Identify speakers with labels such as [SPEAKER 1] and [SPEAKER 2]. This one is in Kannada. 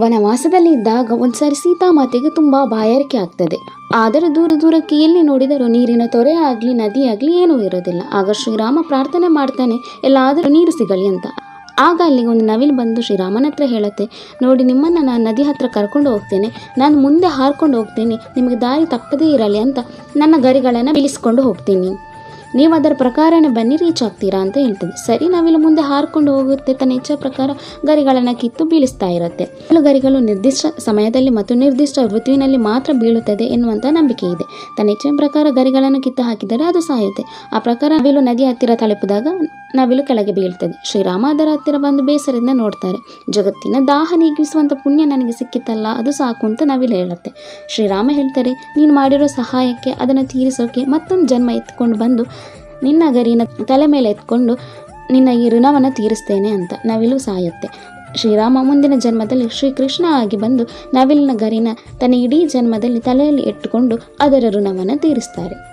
[SPEAKER 1] ವನವಾಸದಲ್ಲಿ ಇದ್ದಾಗ ಒಂದ್ಸಾರಿ ಸೀತಾಮಾತೆಗೆ ತುಂಬ ಬಾಯಾರಿಕೆ ಆಗ್ತದೆ. ಆದರೆ ದೂರ ದೂರಕ್ಕೆ ಎಲ್ಲಿ ನೋಡಿದರೂ ನೀರಿನ ತೊರೆ ಆಗಲಿ, ನದಿ ಆಗಲಿ ಏನೂ ಇರೋದಿಲ್ಲ. ಆಗ ಶ್ರೀರಾಮ ಪ್ರಾರ್ಥನೆ ಮಾಡ್ತಾನೆ, ಎಲ್ಲಾದರೂ ನೀರು ಸಿಗಲಿ ಅಂತ. ಆಗ ಅಲ್ಲಿಗೆ ಒಂದು ನವಿಲು ಬಂದು ಶ್ರೀರಾಮನ ಹತ್ರ ಹೇಳುತ್ತೆ, ನೋಡಿ, ನಿಮ್ಮನ್ನು ನಾನು ನದಿ ಹತ್ರ ಕರ್ಕೊಂಡು ಹೋಗ್ತೇನೆ. ನಾನು ಮುಂದೆ ಹಾರ್ಕೊಂಡು ಹೋಗ್ತೇನೆ. ನಿಮಗೆ ದಾರಿ ತಪ್ಪದೇ ಇರಲಿ ಅಂತ ನನ್ನ ಗರಿಗಳನ್ನು ಬಿಳಿಸ್ಕೊಂಡು ಹೋಗ್ತೀನಿ. ನೀವು ಅದರ ಪ್ರಕಾರನೇ ಬನ್ನಿ ರೀಚ್ ಆಗ್ತೀರಾ ಅಂತ ಹೇಳ್ತದೆ. ಸರಿ, ನಾವಿಲ್ಲಿ ಮುಂದೆ ಹಾರ್ಕೊಂಡು ಹೋಗುತ್ತೆ. ತನ್ನ ಇಚ್ಛೆ ಪ್ರಕಾರ ಗರಿಗಳನ್ನು ಕಿತ್ತು ಬೀಳಿಸ್ತಾ ಇರುತ್ತೆ. ಕೆಲವು ಗರಿಗಳು ನಿರ್ದಿಷ್ಟ ಸಮಯದಲ್ಲಿ ಮತ್ತು ನಿರ್ದಿಷ್ಟ ಋತುವಿನಲ್ಲಿ ಮಾತ್ರ ಬೀಳುತ್ತದೆ ಎನ್ನುವಂಥ ನಂಬಿಕೆ ಇದೆ. ತನ್ನ ಇಚ್ಛೆ ಪ್ರಕಾರ ಗರಿಗಳನ್ನು ಕಿತ್ತು ಹಾಕಿದರೆ ಅದು ಸಾಯುತ್ತೆ. ಆ ಪ್ರಕಾರ ನವಿಲು ನದಿ ಹತ್ತಿರ ತಲುಪಿದಾಗ ನವಿಲು ಕೆಳಗೆ ಬೀಳ್ತದೆ ಶ್ರೀರಾಮ ಅದರ ಹತ್ತಿರ ಬಂದು ಬೇಸರದಿಂದ ನೋಡ್ತಾರೆ. ಜಗತ್ತಿನ ದಾಹ ನೀಗಿಸುವಂಥ ಪುಣ್ಯ ನನಗೆ ಸಿಕ್ಕಿತ್ತಲ್ಲ ಅದು ಸಾಕು ಅಂತ ನವಿಲು ಹೇಳುತ್ತೆ. ಶ್ರೀರಾಮ ಹೇಳ್ತಾರೆ, ನೀನು ಮಾಡಿರೋ ಸಹಾಯಕ್ಕೆ, ಅದನ್ನು ತೀರಿಸೋಕೆ ಮತ್ತೊಂದು ಜನ್ಮ ಎತ್ಕೊಂಡು ಬಂದು ನಿನ್ನ ಗರಿನ ತಲೆ ಮೇಲೆ ಎತ್ಕೊಂಡು ನಿನ್ನ ಈ ಋಣವನ್ನು ತೀರಿಸ್ತೇನೆ ಅಂತ ನವಿಲು ಸಾಯುತ್ತೆ. ಶ್ರೀರಾಮ ಮುಂದಿನ ಜನ್ಮದಲ್ಲಿ ಶ್ರೀಕೃಷ್ಣ ಆಗಿ ಬಂದು ನವಿಲಿನ ಗರಿನ ತನ್ನ ಇಡೀ ಜನ್ಮದಲ್ಲಿ ತಲೆಯಲ್ಲಿ ಇಟ್ಟುಕೊಂಡು ಅದರ ಋಣವನ್ನು ತೀರಿಸ್ತಾರೆ.